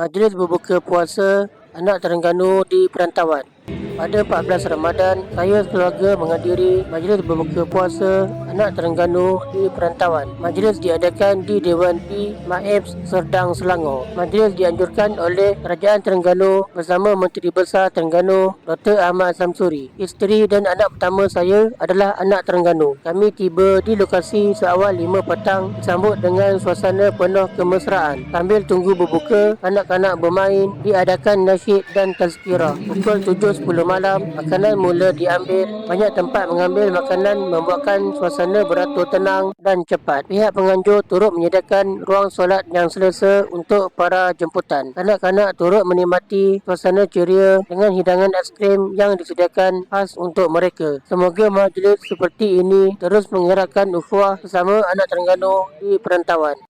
Majlis berbuka puasa anak Terengganu di perantauan. Pada 14 Ramadan, saya keluarga menghadiri majlis berbuka puasa anak Terengganu di perantauan. Majlis diadakan di Dewan P Maibs Serdang Selangor. Majlis dianjurkan oleh Kerajaan Terengganu bersama Menteri Besar Terengganu Dr. Ahmad Samsuri. Isteri dan anak pertama saya adalah anak Terengganu. Kami tiba di lokasi seawal 5 petang disambut dengan suasana penuh kemesraan. Sambil tunggu berbuka, anak-anak bermain, diadakan nasyid dan tazkirah. Pukul 7.10 malam, makanan mula diambil. Banyak tempat mengambil makanan membuatkan suasana beratur tenang dan cepat. Pihak penganjur turut menyediakan ruang solat yang selesa untuk para jemputan. Kanak-kanak turut menikmati suasana ceria dengan hidangan aiskrim yang disediakan khas untuk mereka. Semoga majlis seperti ini terus menggerakkan ukhuwah bersama anak Terengganu di perantauan.